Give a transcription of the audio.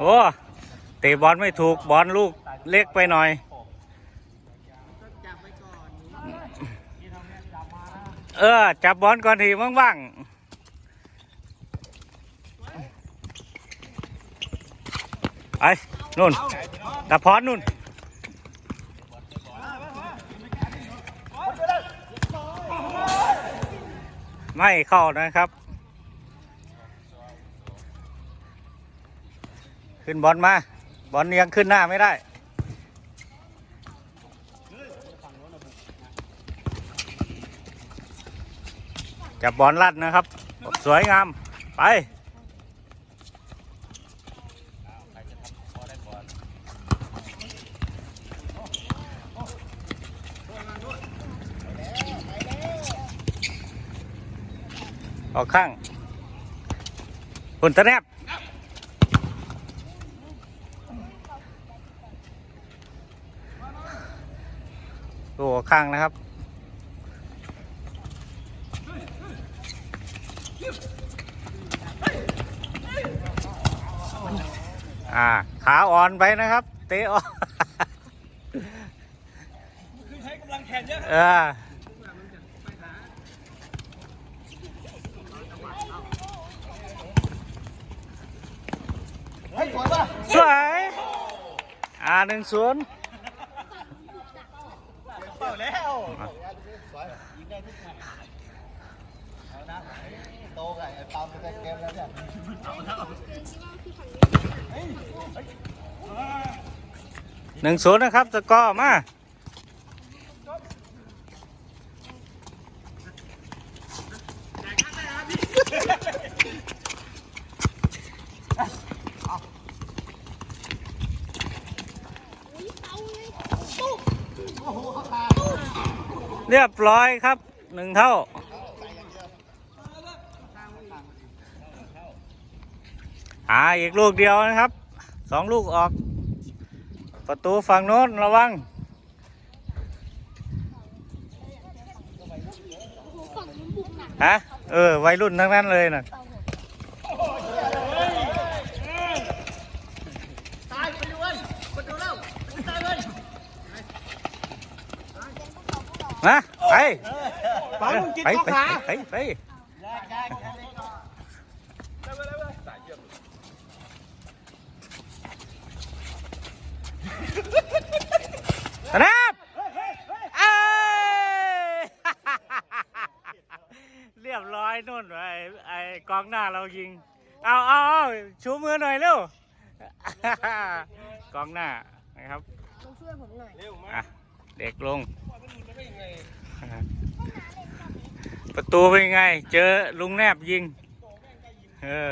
โอ้เตะบอลไม่ถูกบอลลูกเล็กไปหน่อยเออ จับบอลก่อนทีว่างๆไปนู่นตะพอนนู่นไม่เข้านะครับ ขึ้นบอลมา บอลยังขึ้นหน้าไม่ได้ จับบอลลัดนะครับ สวยงาม ไปออกข้างหุ่นตะแนบ ตัวออกข้างนะครับ อ่า ขาอ่อนไปนะครับ เตะออกคือใช้กำลังแขนเยอะเออเฮ้ยสวยป่ะสวย อ่าหนึ่งศูนย์ เปล่าแล้วโตไงตามไปเกมแล้วเนี่ยหนึ่งศูนย์นะครับสกอร์มา เรียบร้อยครับหนึ่งเท่า อ่าอีกลูกเดียวนะครับสองลูกออก ประตูฝั่งโน้นระวังฮะเออวัยรุ่นทั้งนั้นเลยนะตายไปด้วยมาดูแล้วตายเลย มาไปป๋ามึงกินไปข้อไปขาไปไปสนับเอ้ยเรียบร้อยนู่นไอ้ไอ้กองหน้าเรายิง เอาเอาเอาชูมือหน่อยเร็ว กองหน้านะครับมาช่วยผมหน่อยเร็วมาอะ เด็กลง ประตูเป็นไง เจอลุงแนบยิง เออ